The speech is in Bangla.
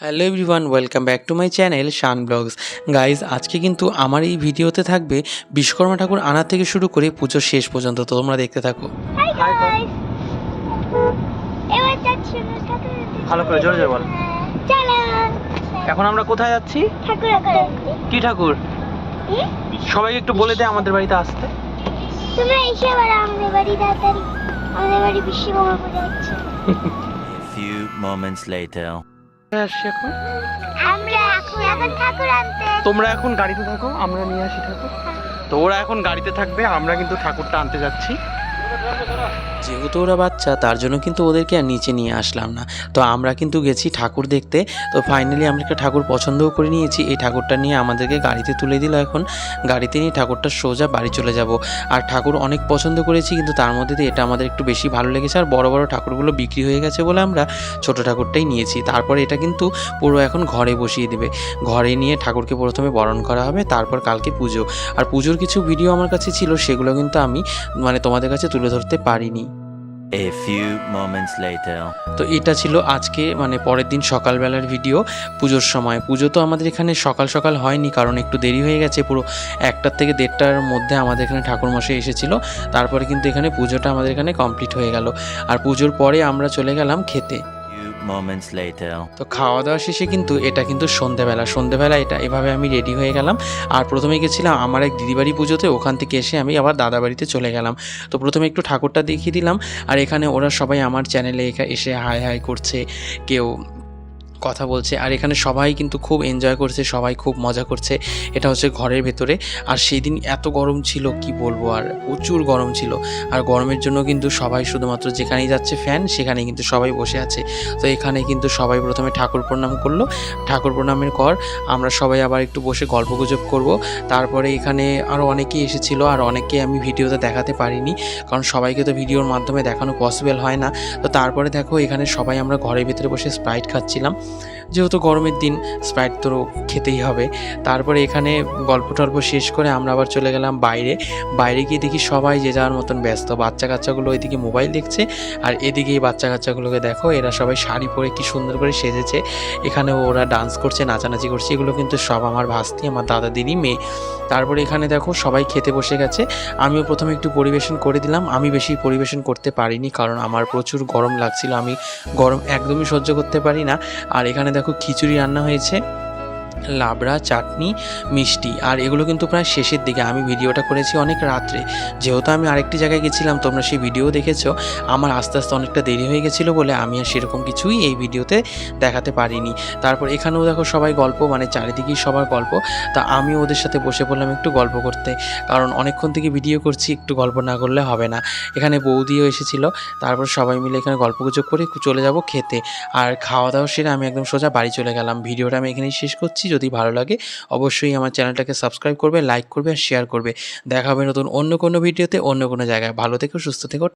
Hello everyone welcome back to my channel Shaan blogs guys আজকে কিন্তু আমার এই ভিডিওতে থাকবে বিশ্বকর্মা ঠাকুর আনা থেকে শুরু করে পুজোর শেষ পর্যন্ত তো তোমরা দেখতে থাকো। ভালো করে জোরে জোরে বল। এখন আমরা কোথায় যাচ্ছি? কি ঠাকুর? সবাইকে একটু বলে দে আমাদের বাড়িতে আসতে। তোমরা এসে আবার আমাদের বাড়ি তাড়াতাড়ি আমাদের বাড়ি বিশ্বকর্মা পূজা হচ্ছে। A few moments later. আসছি এখন। তোমরা এখন গাড়িতে থাকো আমরা নিয়ে আসি ঠাকুর। তো ওরা এখন গাড়িতে থাকবে আমরা কিন্তু ঠাকুরটা আনতে যাচ্ছি। যেহেতু ওরা বাচ্চা, তার জন্য কিন্তু ওদেরকে আর নিচে নিয়ে আসলাম না। তো আমরা কিন্তু গেছি ঠাকুর দেখতে। তো ফাইনালি আমরা একটা ঠাকুর পছন্দও করে নিয়েছি। এই ঠাকুরটা নিয়ে আমাদেরকে গাড়িতে তুলে দিল এখন। গাড়িতে নিয়ে ঠাকুরটা সোজা বাড়ি চলে যাব। আর ঠাকুর অনেক পছন্দ করেছি, কিন্তু তার মধ্যে দিয়ে এটা আমাদের একটু বেশি ভালো লেগেছে। আর বড় বড় ঠাকুরগুলো বিক্রি হয়ে গেছে বলে আমরা ছোট ঠাকুরটাই নিয়েছি। তারপরে এটা কিন্তু পুরো এখন ঘরে বসিয়ে দেবে। ঘরে নিয়ে ঠাকুরকে প্রথমে বরণ করা হবে, তারপর কালকে পুজো। আর পুজোর কিছু ভিডিও আমার কাছে ছিল, সেগুলো কিন্তু আমি মানে তোমাদের কাছে তুলে ধরতে পারিনি। A few moments later. তো এটা ছিল আজকে মানে পরের দিন সকালবেলার ভিডিও পুজোর সময়। পুজো তো আমাদের এখানে সকাল সকাল হয়নি কারণ একটু দেরি হয়ে গেছে। পুরো একটার থেকে দেড়টার মধ্যে আমাদের এখানে ঠাকুরমশাই এসেছিল। তারপরে কিন্তু এখানে পুজোটা আমাদের এখানে কমপ্লিট হয়ে গেল। আর পুজোর পরে আমরা চলে গেলাম খেতে। Moments later. তো খাওয়া দাওয়া শেষে কিন্তু এটা কিন্তু সন্ধেবেলা সন্ধেবেলা এটা, এভাবে আমি রেডি হয়ে গেলাম আর প্রথমে গেছিলাম আমার এক দিদিবাড়ি পুজোতে, ওখান থেকে এসে আমি আবার দাদা বাড়িতে চলে গেলাম তো প্রথমে একটু ঠাকুরটা দেখিয়ে দিলাম, আর এখানে ওরা সবাই আমার চ্যানেলে এসে হাই হাই করছে, কেউ কথা বলছে। আর এখানে সবাই কিন্তু খুব এনজয় করছে, সবাই খুব মজা করছে। এটা হচ্ছে ঘরের ভেতরে। আর সেই দিন এত গরম ছিল, কি বলব? আর প্রচুর গরম ছিল। আর গরমের জন্য কিন্তু সবাই শুধুমাত্র যেখানেই যাচ্ছে ফ্যান সেখানে কিন্তু সবাই বসে আছে। তো এখানে কিন্তু সবাই প্রথমে ঠাকুর প্রণাম করল। ঠাকুর প্রণামের পর আমরা সবাই আবার একটু বসে গল্প গুজব করব। তারপরে এখানে আরও অনেকেই এসেছিল, আর অনেককে আমি ভিডিওতে দেখাতে পারিনি। কারণ সবাইকে তো ভিডিওর মাধ্যমে দেখানো পসিবল হয় না। তো তারপরে দেখো, এখানে সবাই আমরা ঘরের ভিতরে বসে স্প্রাইট খাচ্ছিলাম। যেহেতু গরমের দিন স্প্রাইট তো খেতেই হবে। তারপরে এখানে গল্প টল্প শেষ করে আমরা আবার চলে গেলাম বাইরে। বাইরে গিয়ে দেখি সবাই যে যাওয়ার মতন ব্যস্ত। বাচ্চা কাচ্চাগুলো ওইদিকে মোবাইল দেখছে আর এদিকে এই বাচ্চা কাচ্চাগুলোকে দেখো, এরা সবাই শাড়ি পরে কি সুন্দর করে সেজেছে। এখানে ওরা ডান্স করছে, নাচানাচি করছে। এগুলো কিন্তু সব আমার ভাস্তি, আমার দাদা দিদি মেয়ে। তারপরে এখানে দেখো সবাই খেতে বসে গেছে। আমিও প্রথমে একটু পরিবেশন করে দিলাম। আমি বেশি পরিবেশন করতে পারিনি কারণ আমার প্রচুর গরম লাগছিল। আমি গরম একদমই সহ্য করতে পারি না। আর এখানে দেখো খিচুড়ি রান্না হয়েছে। লাবড়া, চাটনি, মিষ্টি। আর এগুলো কিন্তু প্রায় শেষের দিকে। আমি ভিডিওটা করেছি অনেক রাত্রে। যেহেতু আমি আরেকটি জায়গায় গেছিলাম, তোমরা সেই ভিডিও দেখেছ। আমার আস্তে আস্তে অনেকটা দেরি হয়ে গেছিল বলে আমি আর সেরকম কিছুই এই ভিডিওতে দেখাতে পারিনি। তারপর এখানেও দেখো সবাই গল্প মানে চারিদিকেই সবার গল্প। তা আমি ওদের সাথে বসে পড়লাম একটু গল্প করতে। কারণ অনেকক্ষণ থেকে ভিডিও করছি, একটু গল্প না করলে হবে না। এখানে বৌদিও এসেছিল। তারপর সবাই মিলে এখানে গল্প গুজব করে চলে যাব খেতে। আর খাওয়া দাওয়া সেরে আমি একদম সোজা বাড়ি চলে গেলাম। ভিডিওটা আমি এখানেই শেষ করছি। যদি ভালো লাগে, অবশ্যই আমার চ্যানেলটাকে সাবস্ক্রাইব করবে লাইক করবে আর শেয়ার করবে। দেখা হবে নতুন অন্য কোনো ভিডিওতে, অন্য কোনো জায়গায়। ভালো থেকো, সুস্থ থেকো।